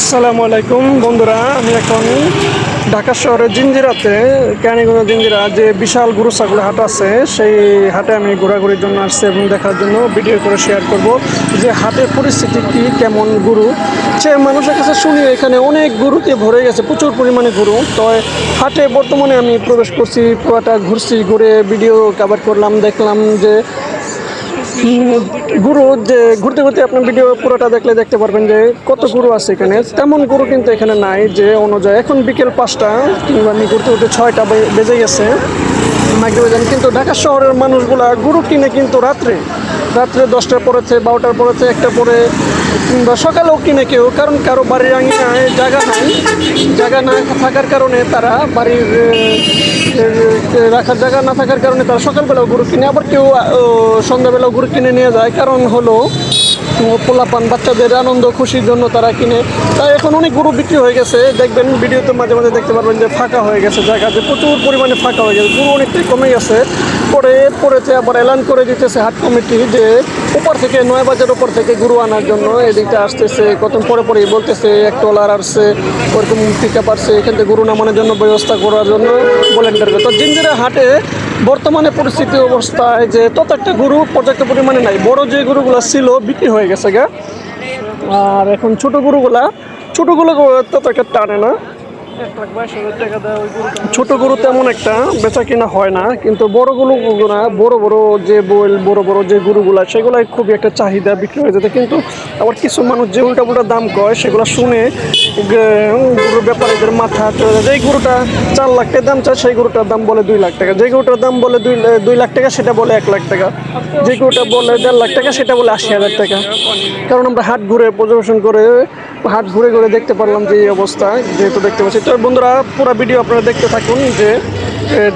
আসসালামু আলাইকুম বন্ধুরা, আমি এখন ঢাকা শহরের জিঞ্জিরাতে ক্যানিগঞ্জ জিঞ্জিরা যে বিশাল গরু ছাগলের হাট আছে, সেই হাটে আমি ঘোরাঘুরির জন্য আসছি এবং দেখার জন্য ভিডিও করে শেয়ার করব যে হাটের পরিস্থিতি কি, কেমন গরু। সে মানুষের কাছে শুনি এখানে অনেক গরুতে ভরে গেছে, প্রচুর পরিমাণে গরু। তো হাটে বর্তমানে আমি প্রবেশ করছি, পুরাটা ঘুরছি, ঘুরে ভিডিও কভার করলাম, দেখলাম যে গুরু, যে ঘুরতে ঘুরতে আপনার ভিডিও পুরোটা দেখলে দেখতে পারবেন যে কত গুরু আছে এখানে। তেমন গুরু কিন্তু এখানে নাই, যে অনুযায়ী। এখন বিকেল পাঁচটা, কিংবা ঘুরতে ঘুরতে ছয়টা বেজে গেছে। মাইক্রো বাজার কিন্তু ঢাকা শহরের মানুষগুলা গরু কিনে কিন্তু রাত্রে রাত্রে দশটার পরেতে বারোটার পরেতে একটা পরে, কিংবা সকালেও কিনে কেউ, কারণ কারও বাড়ির আঙিনায় জায়গা নাই। জায়গা না থাকার কারণে তারা বাড়ির রাখার জায়গা না থাকার কারণে তারা সকালবেলাও গরু কিনে, আবার কেউ সন্ধ্যাবেলাও গরু কিনে নিয়ে যায়। কারণ হলো পোলাপান বাচ্চাদের আনন্দ, খুশির জন্য তারা কিনে। তাই এখন অনেক গরু বিক্রি হয়ে গেছে। দেখবেন ভিডিওতে মাঝে মাঝে দেখতে পারবেন যে ফাঁকা হয়ে গেছে জায়গা, যে প্রচুর পরিমাণে ফাঁকা হয়ে গেছে। গরু অনেকটাই কমে গেছে। পরে পরেতে আবার এলান করে দিতেছে হাট কমিটি যে উপর থেকে নয় বাজার উপর থেকে গরু আনার জন্য এদিকটা আসতেছে। কত পরে পরেই বলতেছে, এক টলার আসছে ওরকম আপ আসছে এখান থেকে গরু নামানোর জন্য ব্যবস্থা করার জন্য বলেন তো জিঞ্জিরা হাটে বর্তমানে পরিস্থিতি অবস্থায় যে তত একটা গরু পর্যাপ্ত পরিমাণে নাই। বড় যে গরুগুলো ছিল, বিক্রি হয়ে গেছে। আর এখন ছোট গরুগুলা ছোটগুলো তো একটা টানে না। ছোট গরু তেমন একটা বেচা কিনা হয় না, কিন্তু বড় গরু না বড় বড় যে বইল, বড় বড় যে গরুগুলা, সেগুলাই খুবই একটা চাহিদা বিক্রি হয়ে যেত। কিন্তু আবার কিছু মানুষ যে উল্টা পুল্টা দাম কয়, সেগুলো শুনে গরুর ব্যাপারীদের মাথা চলে যায়। যেই গরুটা চার লাখ টাকা দাম চায়, সেই গরুটার দাম বলে দুই লাখ টাকা। যে গরুটার দাম বলে দুই দুই লাখ টাকা, সেটা বলে এক লাখ টাকা। যে গরুটা বলে দেড় লাখ টাকা, সেটা বলে আশি হাজার টাকা। কারণ আমরা হাট ঘুরে পরিদর্শন করে হাট ঘুরে ঘুরে দেখতে পারলাম যে এই অবস্থা, যেহেতু দেখতে পাচ্ছি। তো বন্ধুরা, পুরো ভিডিও আপনারা দেখতে থাকুন যে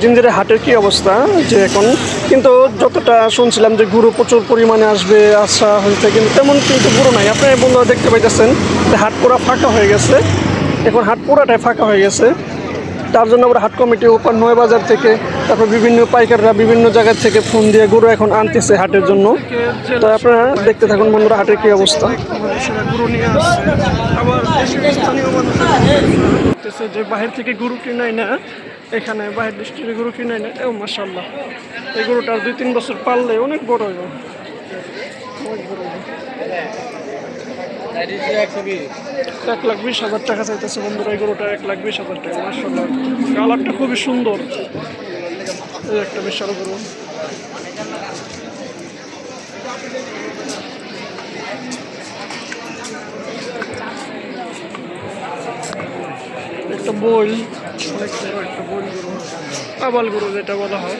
জিঞ্জিরের হাটের কি অবস্থা, যে এখন। কিন্তু যতটা শুনছিলাম যে গুরু প্রচুর পরিমাণে আসবে আশা হয়েছে, কিন্তু তেমন কিন্তু গুরু নাই। আপনারা বন্ধুরা দেখতে পাইতেছেন যে হাট পুরা ফাঁকা হয়ে গেছে। এখন হাট পুরাটাই ফাঁকা হয়ে গেছে। তার জন্য আমরা হাট কমিটি উপর নয় বাজার থেকে, তারপর বিভিন্ন পাইকাররা বিভিন্ন জায়গা থেকে ফোন দিয়ে গরু এখন আনতেছে হাটের জন্য। তো আপনারা দেখতে থাকুন বন্ধুরা হাটের কি অবস্থা। যে বাহির থেকে গরু কিনাই না, এখানে বাহির ডিস্ট্রিক্টে গরু কিনাই না ও মাসাল্লাহ এই গরুটা দুই তিন বছর পাললে অনেক বড় হইব অনেক বড়। এক লাখ বিশ হাজার টাকা চাইতেছে বন্ধুরা, এই গরুটা এক লাখ বিশ হাজার টাকা মাসাল্লাহ কালারটা খুবই সুন্দর। এই একটা বিশাল গরু। একটা বই অনেক বড় একটা বই গরু। আবাল গরু যেটা বলা হয়।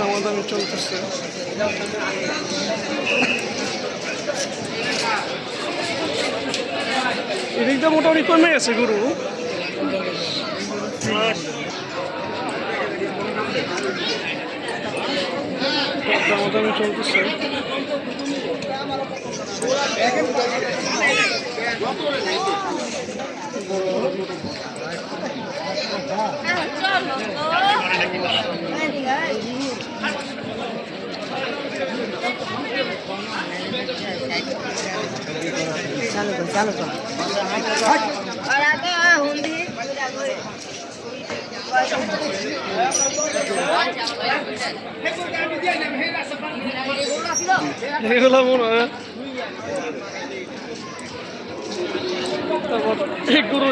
দামাদামি চলতেছে। এদিকটা মোটামুটি কমে গেছে গরু। দামাদামি চলতেছে। ચાલો চালু কর চালু কর।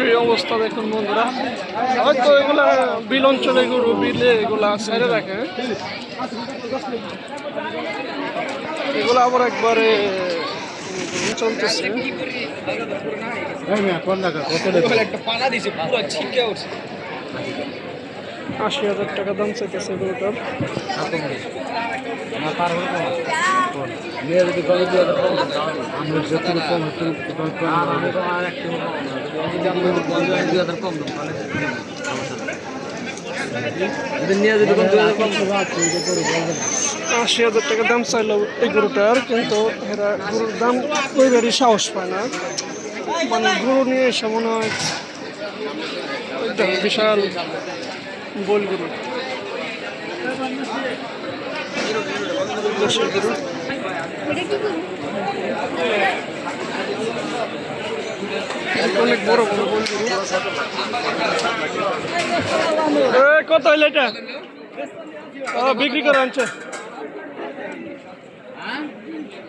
এই অবস্থা দেখুন বন্ধুরা। হয়তো এগুলা বিল অঞ্চলে গরু বিলে এগুলা সেরে রাখে। এগুলো আবার একবারে চলতেছে। আশি হাজার টাকা দাম চাইতেছে গরুটার। আশি হাজার টাকা দাম চাইল এই গরুটার কিন্তু এরা গরুর দাম ওইবারই সাহস পায় না। মানে গরু নিয়ে এসে মনে হয় বিশাল গোল গরু। গরু? অনেক বড় বড় বোল গরু এ, কত হইল এটা? ও, বিক্রি করে আনছে।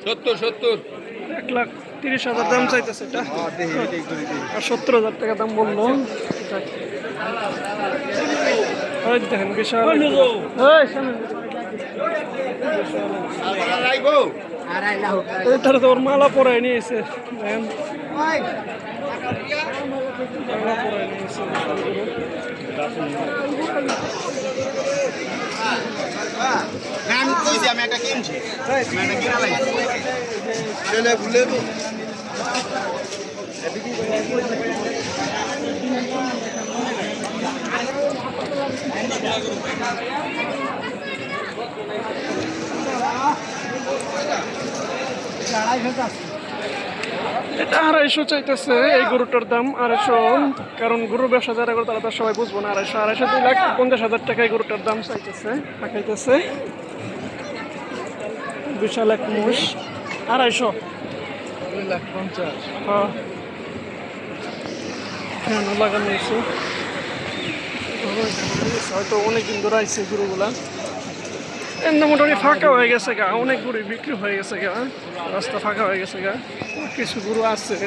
সত্তর সত্তর। এক লাখ তিরিশ হাজার দাম চাইতেছে এটা। আর সত্তর হাজার টাকা দাম বলল। দেখেন বিশাল। এটার তো ওর মালা পরাই নিয়েছে। দেখেন। আমি কইছি আমি একটা কিনছি। একটা কিনা ছেলে ভুলে এটা আড়াইশো চাইতেছে এই গরুটার দাম আড়াইশো। কারণ গরু ব্যবসা যারা করে তারা তো সবাই বুঝব না আড়াইশো। আড়াইশো দুই লাখ পঞ্চাশ হাজার টাকা এই গরুটার দাম চাইতেছে পাকাইতেছে। বিশাল এক মুষ আড়াইশো। দুই লাখ পঞ্চাশ। হ্যাঁ। লাগানো হয়েছে। হয়তো অনেক দিন ধরে আইছে গরুগুলা। এমনি মোটামুটি ফাঁকা হয়ে গেছে গা, অনেক গরু বিক্রি হয়ে গেছে গা, রাস্তা ফাঁকা হয়ে গেছে গা, কিছু গরু আছে।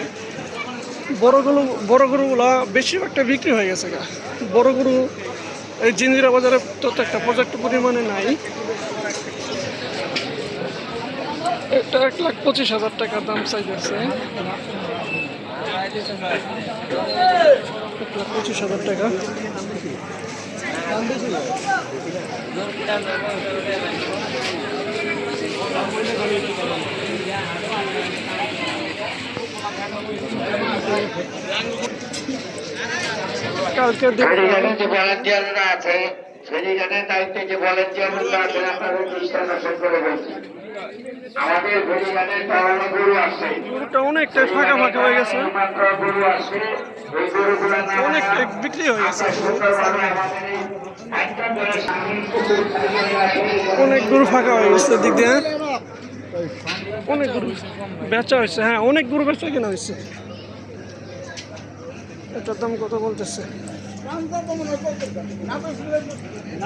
বড় গরু, বড় গরুগুলা বেশিরভাগটা বিক্রি হয়ে গেছে গা। বড় গরু, এই জিঞ্জিরা বাজারে তত একটা পর্যাপ্ত পরিমাণে নাই। এটা এক লাখ পঁচিশ হাজার টাকা দাম চাইতেছে এক লাখ পঁচিশ হাজার টাকা। কালকে যে ভলেন্টিয়াররা আছে ফেরিঘাটের দায়িত্বে যে ভলেন্টিয়াররা আছেন আপনাদের করে বলছি। গরুটা অনেকটাই ফাঁকা ফাঁকা হয়ে গেছে। অনেকটাই বিক্রি হয়ে গেছে। অনেক গরু ফাঁকা হয়ে গেছে দিক দিয়ে। অনেক গরু বেচা হয়েছে। হ্যাঁ অনেক গরু বেচা কেনা হয়েছে। এটার দাম কত বলতেছে?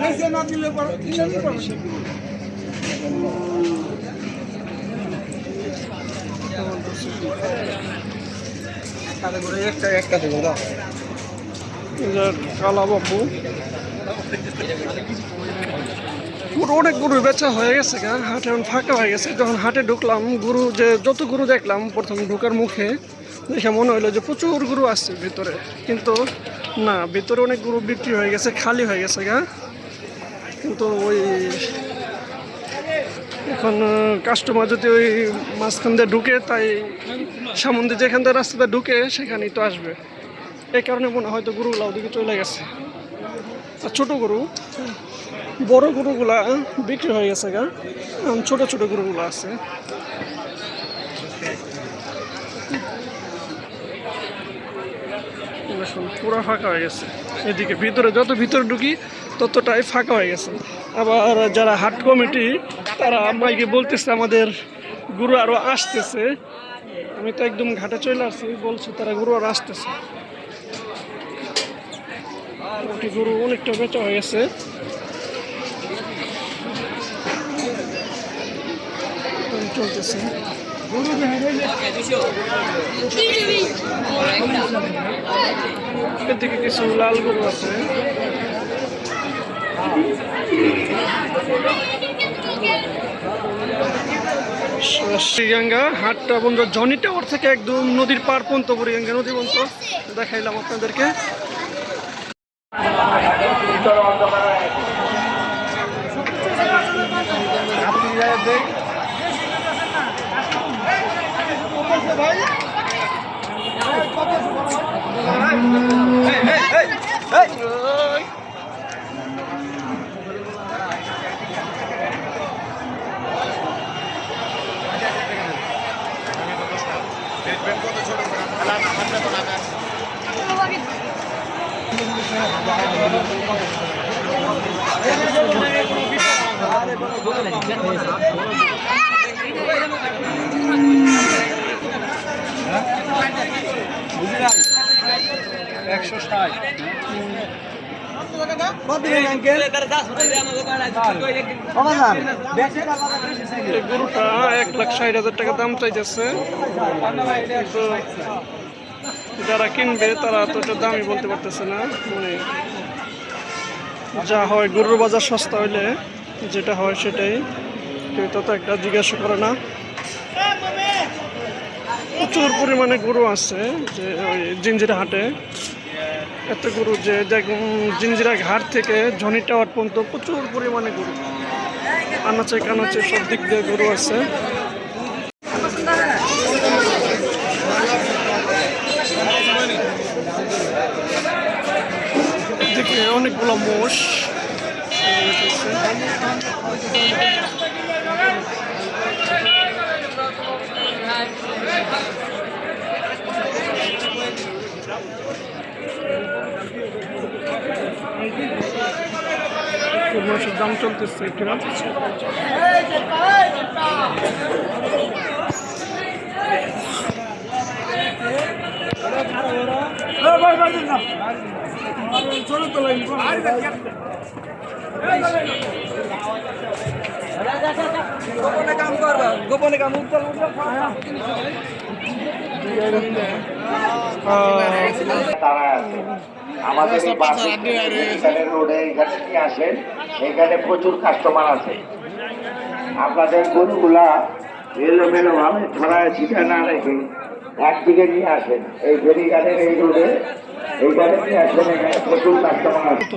এই যে অনেক গরু বেচা হয়ে গেছে গা, হাটে এখন ফাঁকা হয়ে গেছে। যখন হাটে ঢুকলাম, গরু যে যত গরু দেখলাম, প্রথম ঢুকার মুখে দেখে মনে হলো যে প্রচুর গরু আসছে ভিতরে। কিন্তু না, ভিতরে অনেক গরু বিক্রি হয়ে গেছে, খালি হয়ে গেছে গা। কিন্তু ওই এখন কাস্টমার যদি ওই মাঝখান দিয়ে ঢুকে, তাই সামন দিয়ে যেখান দিয়ে রাস্তাতে ঢুকে, সেখানেই তো আসবে। এই কারণে মনে হয় হয়তো গরুগুলা ওদিকে চলে গেছে। আর ছোটো গরু, বড় গরুগুলা বিক্রি হয়ে গেছে গা। ছোট ছোট গরুগুলো আছে। পুরো ফাঁকা হয়ে গেছে। এদিকে ভিতরে যত ভিতরে ঢুকি, ততটাই ফাঁকা হয়ে গেছে। আবার যারা হাট কমিটি তারা মাইকে বলতেছে, আমাদের গরু আরও আসতেছে। আমি তো একদম ঘাটে চলে আসছি, বলছি, তারা গুরু আরও আসতেছে। গরু অনেকটা বেচা হয়ে গেছে। চলতেছে। এদিকে কিছু লাল গরু আছে। শ্রীগঙ্গা, হাটটা বন্ধু জনি টাওয়ার থেকে একদম নদীর পার পন্ত বুড়িগঙ্গা নদী পর্যন্ত দেখাইলাম আপনাদেরকে। ভাই গরুটা এক লাখ ষাট হাজার টাকা দাম চাইতেছে। কিন্তু যারা কিনবে তারা তো এটা দামই বলতে পারতেছে না। মানে যা হয় গরুর বাজার সস্তা হইলে যেটা হয় সেটাই। কেউ তত একটা জিজ্ঞাসা করে না। প্রচুর পরিমাণে গরু আছে যে ওই জিঞ্জিরা হাটে। এত গরু যে জিঞ্জিরা ঘাট থেকে ঝনি টাওয়ার পর্যন্ত প্রচুর পরিমাণে গরু। আনাচে কানাচে সব দিক দিয়ে গরু আছে। অনেকগুলো মোষ। মোষের দাম চলতেছে এখানে তারা আছে আমাদের এই বাসে এখানে রোডে এখানে নিয়ে আসেন এখানে প্রচুর কাস্টমার আছে। আপনাদের গরুগুলা এলোমেলো ভাবে ছড়ায় ছিটে না রেখে একদিকে নিয়ে আসেন। এই ফেরিঘাটের এই রোডে এইখানে নিয়ে আসেন এখানে প্রচুর কাস্টমার আছে।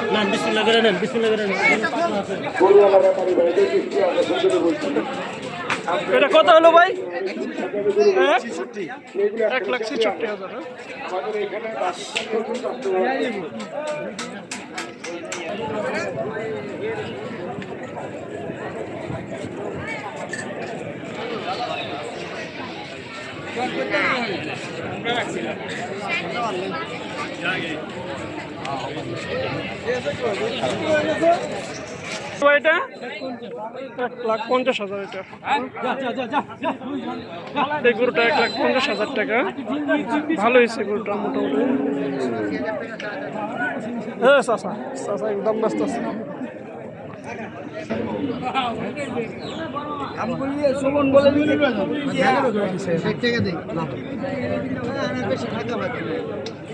দৃষ্টি আকর্ষণ করে বলছি এটা কত হলো ভাই? এক লাখ ছেষট্টি হাজার হ্যাঁ? এটা এক লাখ পঞ্চাশ হাজার এটা। এই গরুটা এক লাখ পঞ্চাশ হাজার টাকা। ভালো হয়েছে গরুটা মোটামুটি। হ্যাঁ চাষা চাষা একদম ব্যস্ত আছে।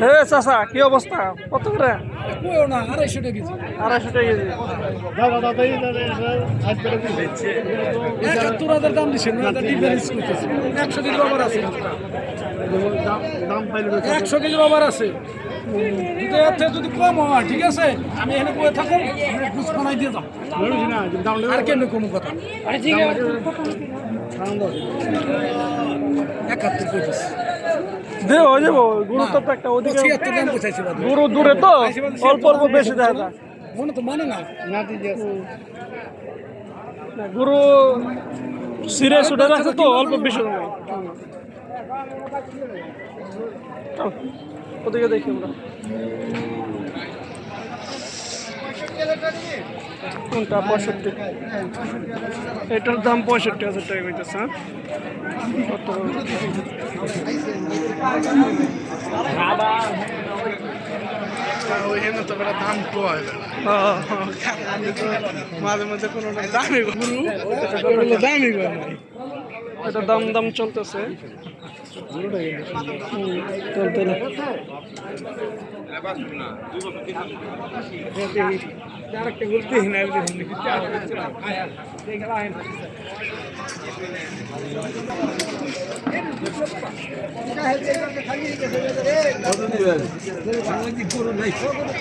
হে চাষা কি অবস্থা? কত করে? আড়াইশো টাকা কেজি। একাত্তর হাজার দাম দিচ্ছেন একশো কেজি রবার আছে। একশো কেজি আছে। যদি যদি কম হয় ঠিক আছে আমি এখানে বয়ে থাকুন আমি ঘুষ বানাই দিয়ে যাও আর কেন কোনো কথা? একাত্তর কইতেছে দে হয়ে যাব গুরুত্বটা একটা ওদিকে গুরু দূরে তো অল্প অল্প বেশি দেখা। যায় মনে তো মানে না না, গুরু সিরিয়াস উঠে রাখছে তো অল্প বেশি ওদিকে দেখি আমরা। কোনটা? পঁয়ষট্টি। এটার দাম পঁয়ষট্টি হাজার টাকা কইতেছে হ্যাঁ? মাঝে কোনো দামি চলতেছে।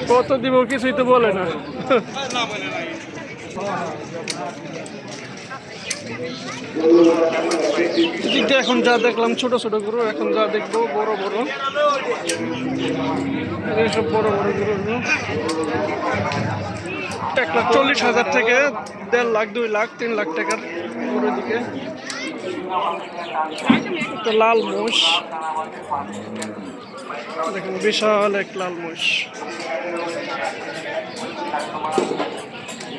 কত দিব কিছুই তো বলে না। এখন যা দেখলাম, ছোট ছোট গরু, এখন যা দেখব, বড় বড়। এইসব বড় বড় গরু। এক লাখ চল্লিশ হাজার থেকে দেড় লাখ, দুই লাখ, তিন লাখ টাকার গরুর দিকে একটা লাল মোষ। দেখুন, বিশাল এক লাল মোষ।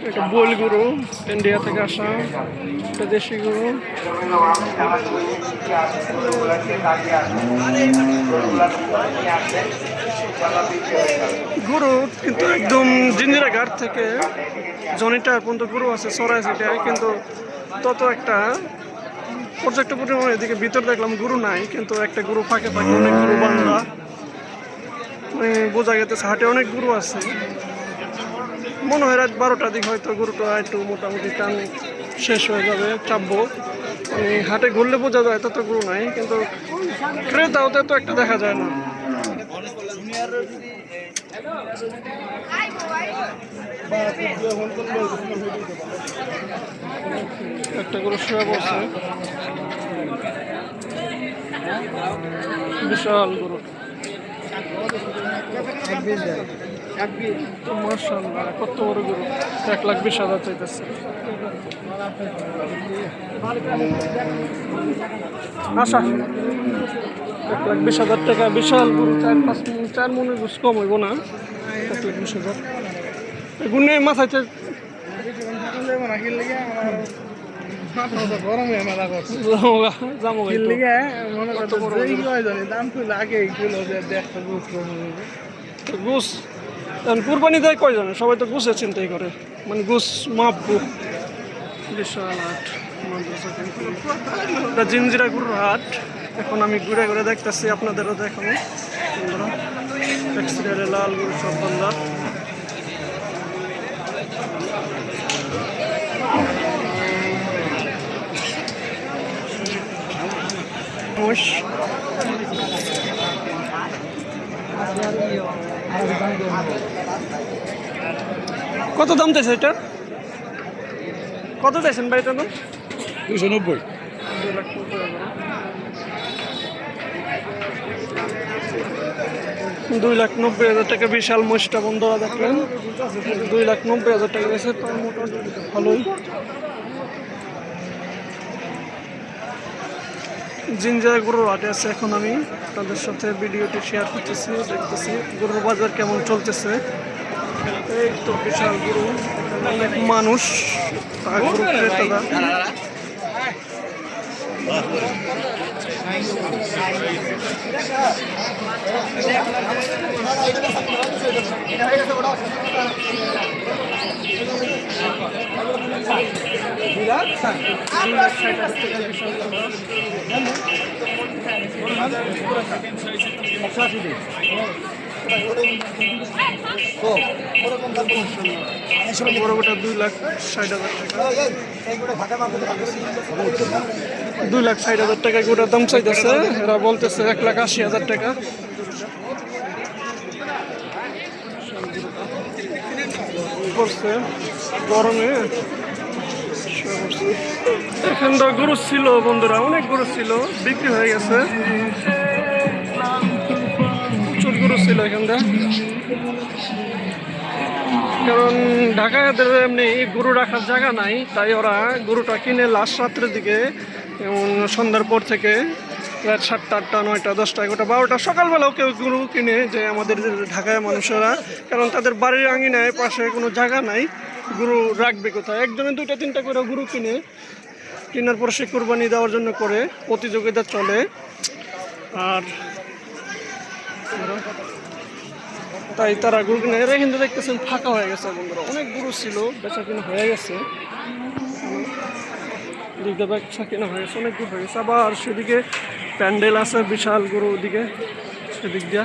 এটা বোল গরু, ইন্ডিয়া থেকে আসা এটা দেশি গরু। গরু কিন্তু একদম জিঞ্জিরা ঘাট থেকে জনিটার পর্যন্ত গরু আছে, সরাই সিটায় কিন্তু তত একটা পর্যাপ্ত পরিমাণে এদিকে ভিতর দেখলাম গরু নাই, কিন্তু একটা গরু ফাঁকে ফাঁকে অনেক গরু বান্ধা মানে বোঝা গেছে হাটে অনেক গরু আছে। মনে হয় রাত বারোটার দিক হয়তো গরুটা একটু মোটামুটি টান শেষ হয়ে যাবে, চাপবো। মানে হাটে ঘুরলে বোঝা যায় তত গরু নাই, কিন্তু ক্রেতাও তো একটা দেখা যায় না। একটা গরু শুয়ে বসে বিশাল গরু। তো মার্শাল্লাহ কত বড় গরু। এক লাখ বিশ হাজার চাইতেছে। আশা এক লাখ বিশ হাজার টাকা বিশাল গরু চার পাঁচ চার ঘুষ কম হইব না। এক লাখ বিশ হাজার। গুনে। মনে বুঝ তো। গুস কুরবানি দেয় কয়জনে? সবাই তো গুসে চিন্তাই করে। মানে গুস মাপবো বিশাল হাট জিঞ্জিরা গুরুর হাট। এখন আমি ঘুরে ঘুরে দেখতেছি, আপনাদেরও দেখাবো। লাল গুরু সব মোষ কত দাম চাইছে এটা? কত চাইছেন ভাই এটা দুশো নব্বই। দুই লাখ নব্বই হাজার। টাকা বিশাল মোষটা বন্ধুরা দেখলেন। দুই লাখ নব্বই হাজার টাকা গেছে মোটামুটি ভালোই। জিঞ্জার গরুর হাটে আছে এখন আমি। তাদের সাথে ভিডিওটি শেয়ার করতেছি, দেখতেছি গরুর বাজার কেমন চলতেছে। এই তো বিশাল অনেক মানুষ গরু দুই লাখ ষাট হাজার টাকা দুই লাখ ষাট হাজার টাকা গোটার দাম চাইতেছে। এরা বলতেছে এক লাখ আশি হাজার টাকা। পড়ছে, গরমে। এখানটা গরু ছিল বন্ধুরা, অনেক গরু ছিল, বিক্রি হয়ে গেছে প্রচুর গরু ছিল এখানটা কারণ ঢাকায় এমনি গরু রাখার জায়গা নাই, তাই ওরা গরুটা কিনে লাস্ট রাত্রের দিকে সন্ধ্যার পর থেকে রাত সাতটা, আটটা, নয়টা, দশটা, এগারোটা, বারোটা, সকালবেলাও কেউ গরু কিনে যে আমাদের ঢাকায় মানুষেরা, কারণ তাদের বাড়ির আঙিনায় পাশে কোনো জায়গা নাই, গরু রাখবে কোথায়? একজনে দুইটা, তিনটা করে গরু কিনে, কেনার পর সে কোরবানি দেওয়ার জন্য করে, প্রতিযোগিতা চলে। আর তাই তারা গরু কিনে, এরা কিন্তু দেখতেছেন ফাঁকা হয়ে গেছে বন্ধুরা। অনেক গরু ছিল, বেচা কিনা হয়ে গেছে। দিকে বেচা কিনা হয়ে গেছে, অনেক গরু হয়ে গেছে। আবার সেদিকে প্যান্ডেল আছে বিশাল গরু ওদিকে সেদিক দিয়া।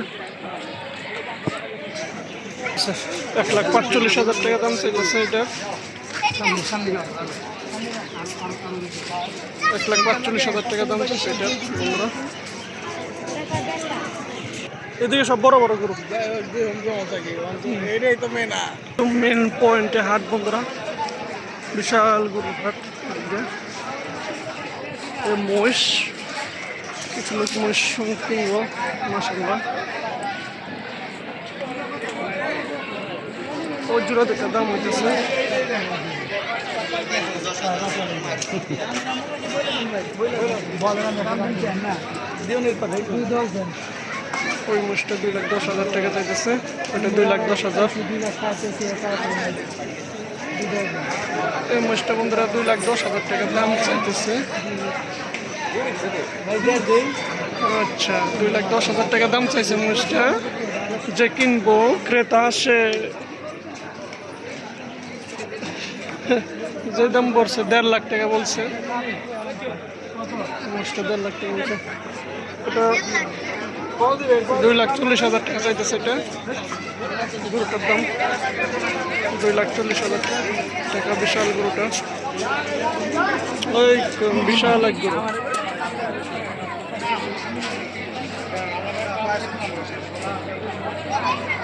আচ্ছা, এক লাখ পাঁচচল্লিশ হাজার টাকা দাম চাইতেছে এটা। এক লাখ পাঁচচল্লিশ হাজার টাকা দাম চাইছে এটা বন্ধুরা। এদিকে সব বড় বড় গরু। এটাই তো মেনা মেন পয়েন্টে হাট বন্ধুরা। বিশাল গরু হাট। মহিষ। কিছু লোক কিনবো মাসাল্লাহ ওই জোড়া দেখে দাম হইতেছে। ওই মহিষটা দুই লাখ দশ হাজার টাকা চাইতেছে, ওটা দুই লাখ দশ হাজার। এই মহিষটা বন্ধুরা দুই লাখ দশ হাজার টাকা দাম চাইতেছে। আচ্ছা দুই লাখ দশ হাজার টাকা দাম চাইছে মহিষটা যে কিনবো, ক্রেতা সে যে দাম বলছে দেড় লাখ টাকা বলছে। মহিষটা দেড় লাখ টাকা বলছে। ওটা দুই লাখ চল্লিশ হাজার টাকা চাইতেছে এটা। গরুটার দাম দুই লাখ চল্লিশ হাজার টাকা। বিশাল গরুটা। ওই বিশাল এক গরু এদিকে সব বড় বড়।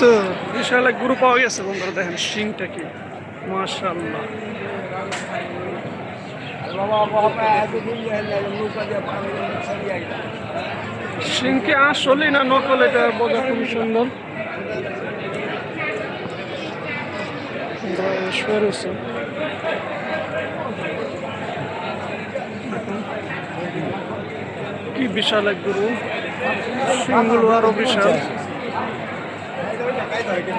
তো বিশাল এক গরু পাওয়া গেছে বন্ধুরা, দেখেন শিংটা কি? মাশাল্লাহ সিংকে আসলে না নকল, এটা বোঝা খুবই সুন্দর। কি বিশাল এক গরু। সিংগুলো আরও বিশাল। তাই তো